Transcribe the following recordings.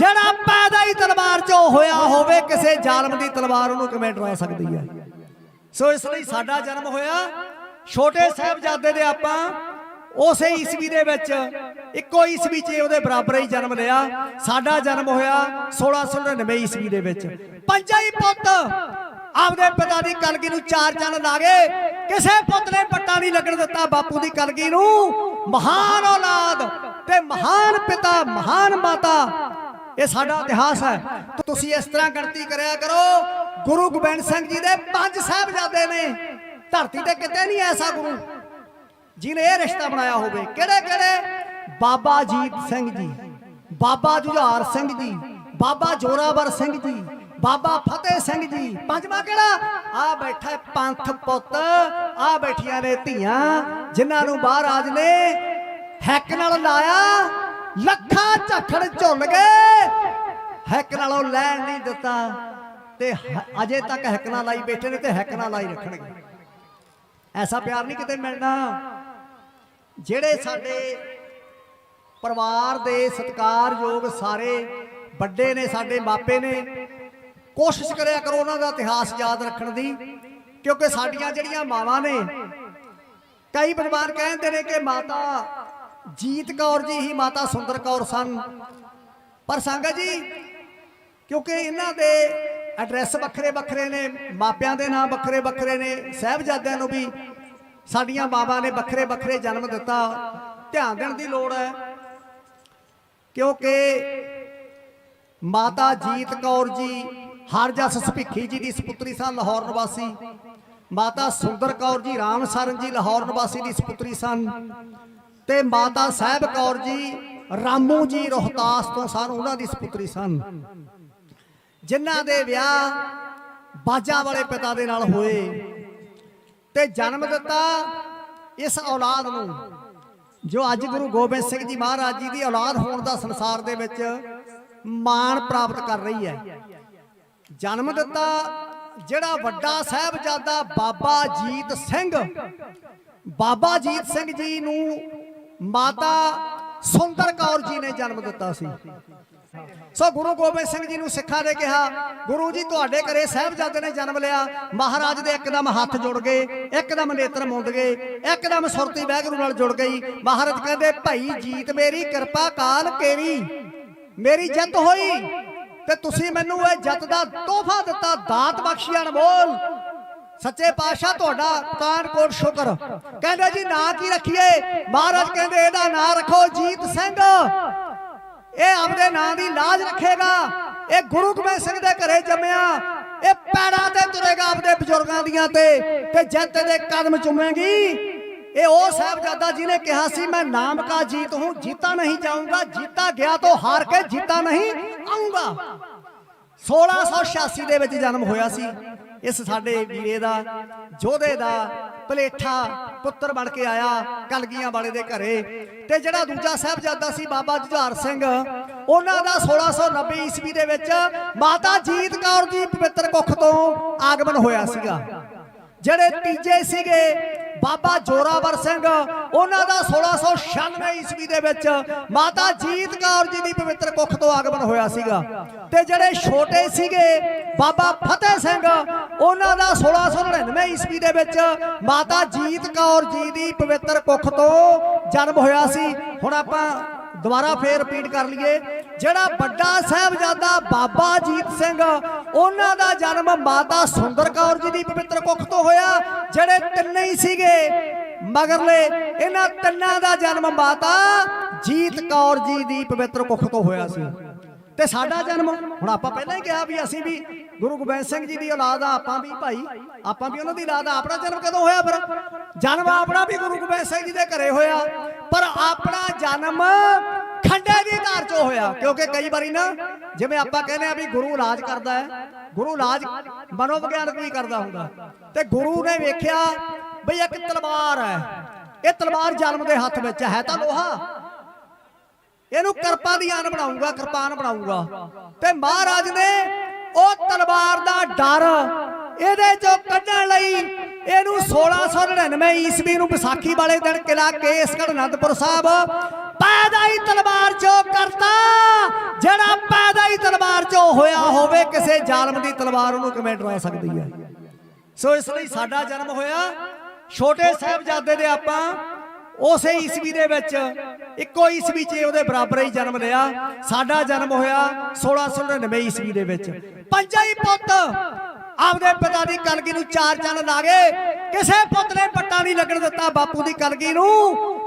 ਜਿਹੜਾ ਪੈਦਾ ਹੀ ਤਲਵਾਰ 'ਚੋਂ ਹੋਇਆ ਹੋਵੇ, ਕਿਸੇ ਜ਼ਾਲਮ ਦੀ ਤਲਵਾਰ ਉਹਨੂੰ ਕਿਵੇਂ ਡਰਾ ਸਕਦੀ ਹੈ? ਸੋ ਇਸ ਲਈ ਸਾਡਾ ਜਨਮ ਹੋਇਆ ਛੋਟੇ ਸਾਹਿਬਜ਼ਾਦੇ ਦੇ ਆਪਾਂ, ਉਸੇ ਈਸਵੀ ਦੇ ਵਿੱਚ, ਇੱਕੋ ਈਸਵੀ 'ਚ ਉਹਦੇ ਬਰਾਬਰ ਹੀ ਜਨਮ ਲਿਆ। ਸਾਡਾ ਜਨਮ ਹੋਇਆ 1699 ਈਸਵੀ ਦੇ ਵਿੱਚ। ਪੰਜਾਂ ਹੀ ਪੁੱਤ ਆਪਦੇ ਪਿਤਾ ਦੀ ਕਲਗੀ ਨੂੰ ਚਾਰ ਚੰਨ ਲਾ ਗਏ ਕਿਸੇ ਪੁੱਤ ਨੇ ਪੱਟਾ ਨਹੀਂ ਲੱਗਣ ਦਿੱਤਾ ਬਾਪੂ ਦੀ ਕਲਗੀ ਨੂੰ। ਮਹਾਨ ਔਲਾਦ ਤੇ ਮਹਾਨ ਪਿਤਾ, ਮਹਾਨ ਮਾਤਾ ਇਹ ਸਾਡਾ ਇਤਿਹਾਸ ਹੈ। ਤੁਸੀਂ ਇਸ ਤਰ੍ਹਾਂ ਗਿਣਤੀ ਕਰਿਆ ਕਰੋ, ਗੁਰੂ ਗੋਬਿੰਦ ਸਿੰਘ ਜੀ ਦੇ ਪੰਜ ਸਾਹਿਬਜ਼ਾਦੇ ਨੇ, ਧਰਤੀ ਤੇ ਕਿਤੇ ਨਹੀਂ ਐਸਾ ਗੁਰੂ ਜਿਹਨੇ ਇਹ ਰਿਸ਼ਤਾ ਬਣਾਇਆ ਹੋਵੇ। ਕਿਹੜੇ ਕਿਹੜੇ? ਬਾਬਾ ਜੀਤ ਸਿੰਘ ਜੀ, ਬਾਬਾ ਜੁਝਾਰ ਸਿੰਘ ਜੀ, ਬਾਬਾ ਜੋਰਾਵਰ ਸਿੰਘ ਜੀ, ਬਾਬਾ ਫਤਿਹ ਸਿੰਘ ਜੀ। ਪੰਜਵਾਂ ਕਿਹੜਾ? ਆ ਬੈਠਾ ਪੰਥ ਪੁੱਤ, ਆ ਬੈਠੀਆਂ ਨੇ ਧੀਆਂ, ਜਿਨ੍ਹਾਂ ਨੂੰ ਮਹਾਰਾਜ ਨੇ ਹੈਕ ਨਾਲ ਲਾਇਆ, ਲੱਖਾਂ ਝੱਖੜ ਝੁੱਲ ਗਏ। ਹੈਕ ਲੈਣ ਨਹੀਂ ਦਿੱਤਾ ਤੇ ਅਜੇ ਤੱਕ ਹੈਕ ਨਾਲ ਲਾਈ ਬੈਠੇ ਨੇ ਤੇ ਹੈਕ ਨਾਲ ਲਾਈ ਰੱਖਣਗੇ। ਐਸਾ ਪਿਆਰ ਨਹੀਂ ਕਿਤੇ ਮਿਲਣਾ। ਜਿਹੜੇ ਸਾਡੇ ਪਰਿਵਾਰ ਦੇ ਸਤਿਕਾਰਯੋਗ ਸਾਰੇ ਵੱਡੇ ਨੇ, ਸਾਡੇ ਮਾਪੇ ਨੇ, ਕੋਸ਼ਿਸ਼ ਕਰਿਆ ਕਰੋ ਉਹਨਾਂ ਦਾ ਇਤਿਹਾਸ ਯਾਦ ਰੱਖਣ ਦੀ, ਕਿਉਂਕਿ ਸਾਡੀਆਂ ਜਿਹੜੀਆਂ ਮਾਵਾਂ ਨੇ, ਕਈ ਪਰਿਵਾਰ ਕਹਿੰਦੇ ਨੇ ਕਿ ਮਾਤਾ ਜੀਤ ਕੌਰ ਜੀ ਹੀ ਮਾਤਾ ਸੁੰਦਰ ਕੌਰ ਸਨ। ਪਰ ਸੰਗਤ ਜੀ ਕਿਉਂਕਿ ਇਹਨਾਂ ਦੇ ਐਡਰੈਸ ਵੱਖਰੇ ਵੱਖਰੇ ਨੇ ਮਾਪਿਆਂ ਦੇ ਨਾਮ ਵੱਖਰੇ ਵੱਖਰੇ ਨੇ ਸਹਿਬਜ਼ਾਦਿਆਂ ਨੂੰ ਵੀ ਸਾਡੀਆਂ ਮਾਵਾਂ ਨੇ ਵੱਖਰੇ ਵੱਖਰੇ ਜਨਮ ਦਿੱਤਾ। ਧਿਆਨ ਦੇਣ ਦੀ ਲੋੜ ਹੈ ਕਿਉਂਕਿ ਮਾਤਾ ਜੀਤ ਕੌਰ ਜੀ ਹਰਜਸ ਸੁਭਿੱਖੀ ਜੀ ਦੀ ਸੁਪੁੱਤਰੀ ਸਨ ਲਾਹੌਰ ਨਿਵਾਸੀ। ਮਾਤਾ ਸੁੰਦਰ ਕੌਰ ਜੀ ਰਾਮਸਰਨ ਜੀ ਲਾਹੌਰ ਨਿਵਾਸੀ ਦੀ ਸੁਪੁੱਤਰੀ ਸਨ। ਤੇ ਮਾਤਾ ਸਾਹਿਬ ਕੌਰ ਜੀ ਰਾਮੂ ਜੀ ਰੋਹਤਾਸ ਤੋਂ ਸਨ ਉਹਨਾਂ ਦੀ ਸੁਪੁੱਤਰੀ ਸਨ। ਜਿਨ੍ਹਾਂ ਦੇ ਵਿਆਹ ਬਾਜਾ ਵਾਲੇ ਪਿਤਾ ਦੇ ਨਾਲ ਹੋਏ। ਤੇ ਜਨਮ ਦਿੱਤਾ ਇਸ ਔਲਾਦ ਨੂੰ ਜੋ ਅੱਜ ਗੁਰੂ ਗੋਬਿੰਦ ਸਿੰਘ ਜੀ ਮਹਾਰਾਜ ਜੀ ਦੀ ਔਲਾਦ ਹੋਣ ਦਾ ਸੰਸਾਰ ਦੇ ਵਿੱਚ ਮਾਣ ਪ੍ਰਾਪਤ ਕਰ ਰਹੀ ਹੈ। ਜਨਮ ਦਿੱਤਾ ਜਿਹੜਾ ਵੱਡਾ ਸਾਹਿਬਜ਼ਾਦਾ ਬਾਬਾ ਜੀਤ ਸਿੰਘ। ਬਾਬਾ ਜੀਤ ਸਿੰਘ ਜੀ ਨੂੰ ਮਾਤਾ ਸੁੰਦਰ ਕੌਰ ਜੀ ਨੇ ਜਨਮ ਦਿੱਤਾ ਸੀ। ਸੋ ਗੁਰੂ ਗੋਬਿੰਦ ਸਿੰਘ ਜੀ ਨੂੰ ਸਿੱਖਾਂ ਨੇ ਕਿਹਾ, ਗੁਰੂ ਜੀ, ਤੁਹਾਡੇ ਘਰੇ ਸਾਹਿਬਜ਼ਾਦੇ ਨੇ ਜਨਮ ਲਿਆ। ਮਹਾਰਾਜ ਦੇ ਇੱਕਦਮ ਹੱਥ ਜੁੜ ਗਏ, ਇੱਕਦਮ ਨੇਤਰ ਮੁੰਦ ਗਏ, ਇੱਕਦਮ ਸੁਰਤੀ ਵੈਗਰੂ ਨਾਲ ਜੁੜ ਗਈ। ਮਹਾਰਾਜ ਕਹਿੰਦੇ, ਭਾਈ ਜੀਤ ਮੇਰੀ, ਕਿਰਪਾ ਕਾਲ ਕੇਰੀ ਮੇਰੀ ਜਿੱਤ ਹੋਈ ਤੇ ਤੁਸੀਂ ਮੈਨੂੰ ਇਹ ਜੱਤ ਦਾ ਤੋਹਫਾ ਦਿੱਤਾ, ਦਾਤ ਬਖਸ਼ੀ ਅਨਮੋਲ ਸੱਚੇ ਪਾਤਸ਼ਾਹ, ਤੁਹਾਡਾ ਪਤਾਨਕੋਟ ਸ਼ੁਕਰ। ਕਹਿੰਦੇ ਜੀ, ਨਾਂ ਕੀ ਰੱਖੀਏ? ਮਹਾਰਾਜ ਕਹਿੰਦੇ, ਇਹਦਾ ਨਾਂ ਰੱਖੋ ਜੀਤ ਸਿੰਘ। ਇਹ ਆਪਦੇ ਨਾਂ ਦੀ ਲਾਜ ਰੱਖੇਗਾ। ਇਹ ਗੁਰੂ ਗੋਬਿੰਦ ਸਿੰਘ ਦੇ ਘਰੇ ਜੰਮਿਆ। ਇਹ ਪੈੜਾਂ ਤੇ ਤੁਰੇਗਾ ਆਪਦੇ ਬਜ਼ੁਰਗਾਂ ਦੀਆਂ ਤੇ ਤੇ ਜਿੱਤ ਦੇ ਕਦਮ ਚੁੰਮੇਗੀ। ਇਹ ਉਹ ਸਾਹਿਬਜ਼ਾਦਾ ਜੀ ਨੇ ਕਿਹਾ ਸੀ, ਮੈਂ ਨਾਮ ਕਾ ਜੀਤ ਹੂੰ, ਜੀਤਾ ਨਹੀਂ ਜਾਊਂਗਾ, ਜੀਤਾ ਗਿਆ ਤੋਂ ਹਾਰ ਕੇ ਜੀਤਾ ਨਹੀਂ ਆਊਂਗਾ। 1686 ਦੇ ਵਿੱਚ ਜਨਮ ਹੋਇਆ ਸੀ। ਇਸ ਸਾਡੇ ਵੀਰੇ ਦਾ, ਜੋਧੇ ਦਾ ਪਲੇਠਾ ਪੁੱਤਰ ਬਣ ਕੇ ਆਇਆ ਕਲਗੀਆਂ ਵਾਲੇ ਦੇ ਘਰੇ ਤੇ ਜਿਹੜਾ ਦੂਜਾ ਸਾਹਿਬਜ਼ਾਦਾ ਸੀ ਬਾਬਾ ਜੁਝਾਰ ਸਿੰਘ, ਉਹਨਾਂ ਦਾ 1690 ਈਸਵੀ ਦੇ ਵਿੱਚ ਮਾਤਾ ਜੀਤ ਕੌਰ ਦੀ ਪਵਿੱਤਰ ਕੁੱਖ ਤੋਂ ਆਗਮਨ ਹੋਇਆ ਸੀਗਾ। ਜਿਹੜੇ ਤੀਜੇ ਸੀਗੇ ਬਾਬਾ ਜੋਰਾਵਰ ਸਿੰਘ, ਉਹਨਾਂ ਦਾ 1696 ਈਸਵੀ ਦੇ ਵਿੱਚ ਮਾਤਾ ਜੀਤ ਕੌਰ ਜੀ ਦੀ ਪਵਿੱਤਰ ਕੁੱਖ ਤੋਂ ਆਗਮਨ ਹੋਇਆ ਸੀਗਾ। ਤੇ ਜਿਹੜੇ ਛੋਟੇ ਸੀਗੇ, ਬਾਬਾ ਫਤਿਹ ਸਿੰਘ, ਉਹਨਾਂ ਦਾ 1699 ਈਸਵੀ ਦੇ ਵਿੱਚ ਮਾਤਾ ਜੀਤ ਕੌਰ ਜੀ ਦੀ ਪਵਿੱਤਰ ਕੁੱਖ ਤੋਂ ਜਨਮ ਹੋਇਆ ਸੀ। ਹੁਣ ਆਪਾਂ ਦੁਬਾਰਾ ਫੇਰ ਰਿਪੀਟ ਕਰ ਲਈਏ। ਜਿਹੜਾ ਵੱਡਾ ਸਾਹਿਬਜ਼ਾਦਾ ਬਾਬਾ ਜੀਤ ਸਿੰਘ, ਉਹਨਾਂ ਦਾ ਜਨਮ ਮਾਤਾ ਸੁੰਦਰ ਕੌਰ ਜੀ ਦੀ ਪਵਿੱਤਰ ਕੁੱਖ ਤੋਂ ਹੋਇਆ, ਜਿਹੜੇ ਤਿੰਨੇ ਹੀ ਸੀਗੇ। ਮਗਰਲੇ ਇਹਨਾਂ ਤਿੰਨਾਂ ਦਾ ਜਨਮ ਮਾਤਾ ਜੀਤ ਕੌਰ ਜੀ ਦੀ ਪਵਿੱਤਰ ਕੁੱਖ ਤੋਂ ਹੋਇਆ ਸੀ। ਤੇ ਸਾਡਾ ਜਨਮ, ਹੁਣ ਆਪਾਂ ਪਹਿਲਾਂ ਹੀ ਕਿਹਾ ਵੀ ਅਸੀਂ ਵੀ ਗੁਰੂ ਗੋਬਿੰਦ ਸਿੰਘ ਜੀ ਦੀ ਔਲਾਦ ਆ, ਆਪਾਂ ਵੀ ਭਾਈ, ਆਪਾਂ ਵੀ ਉਹਨਾਂ ਦੀ ਔਲਾਦ ਆ। ਆਪਣਾ ਜਨਮ ਕਦੋਂ ਹੋਇਆ ਫਿਰ? ਜਨਮ ਆਪਣਾ ਵੀ ਗੁਰੂ ਗੋਬਿੰਦ ਸਿੰਘ ਜੀ ਦੇ ਘਰੇ ਹੋਇਆ। ਪਰ ਆਪਣਾ ਜਨਮ ਖੰਡੇ ਦੀ ਧਾਰ ਚੋਂ ਹੋਇਆ, ਕਿਉਂਕਿ ਕਈ ਵਾਰੀ ਨਾ ਜਿਵੇਂ ਆਪਾਂ ਕਹਿੰਦੇ ਆ ਵੀ ਗੁਰੂ ਇਲਾਜ ਕਰਦਾ ਹੈ, ਗੁਰੂ ਇਲਾਜ ਮਨੋਵਿਗਿਆਨਕ ਵੀ ਕਰਦਾ ਹੁੰਦਾ। ਤੇ ਗੁਰੂ ਨੇ ਵੇਖਿਆ ਬਈ ਇੱਕ ਤਲਵਾਰ ਹੈ, ਇਹ ਤਲਵਾਰ ਜਨਮ ਦੇ ਹੱਥ ਵਿੱਚ ਹੈ ਤਾਂ ਲੋਹਾ। ਇਹਨੂੰ ਕਿਰਪਾ ਦੀ ਆਨ ਬਣਾਉਂਗਾ ਕਿਰਪਾਨ ਬਣਾਉਂਗਾ ਤੇ ਮਹਾਰਾਜ ਨੇ ਉਹ ਤਲਵਾਰ ਦਾ ਡਰ, ਇਹਦੇ ਚੋਂ ਕੱਢਣ ਲਈ ਇਹਨੂੰ 1699 ਈਸਵੀ ਨੂੰ ਵਿਸਾਖੀ ਵਾਲੇ ਦਿਨ ਕਿਲਾ ਕੇਸਗੜ੍ਹ ਅਨੰਦਪੁਰ ਸਾਹਿਬ ਪੈਦਾ ਹੀ ਤਲਵਾਰ ਚੋਂ ਕਰਤਾ। ਜਿਹੜਾ ਪੈਦਾ ਚੋਂ ਹੋਇਆ ਹੋਵੇ, ਕਿਸੇ ਜ਼ਾਲਮ ਦੀ ਤਲਵਾਰ ਉਹਨੂੰ ਕਿਵੇਂ ਡਰਾ ਸਕਦੀ ਹੈ? ਸੋ ਇਸ ਲਈ ਸਾਡਾ ਜਨਮ ਹੋਇਆ। ਛੋਟੇ ਸਾਹਿਬਜ਼ਾਦੇ ਦੇ ਆਪਾਂ ਉਸੇ ਈਸਵੀ ਦੇ ਵਿੱਚ ਇੱਕੋ ਈਸਵੀ 'ਚ ਉਹਦੇ ਬਰਾਬਰ ਹੀ ਜਨਮ ਲਿਆ। ਸਾਡਾ ਜਨਮ ਹੋਇਆ 1699 ਈਸਵੀ ਦੇ ਵਿੱਚ। ਪੰਜਾਂ ਹੀ ਪੁੱਤ ਆਪਦੇ ਪਿਤਾ ਦੀ ਕਲਗੀ ਨੂੰ ਚਾਰ ਚੰਨ ਲਾ ਗਏ ਕਿਸੇ ਪੁੱਤ ਨੇ ਪੱਟਾ ਨਹੀਂ ਲੱਗਣ ਦਿੱਤਾ ਬਾਪੂ ਦੀ ਕਲਗੀ ਨੂੰ।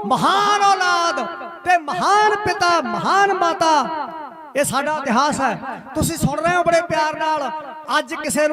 ਮਹਾਨ ਔਲਾਦ ਤੇ ਮਹਾਨ ਪਿਤਾ, ਮਹਾਨ ਮਾਤਾ। ਇਹ ਸਾਡਾ ਇਤਿਹਾਸ ਹੈ। ਤੁਸੀਂ ਸੁਣ ਰਹੇ ਹੋ ਬੜੇ ਪਿਆਰ ਨਾਲ। ਅੱਜ ਕਿਸੇ ਨੂੰ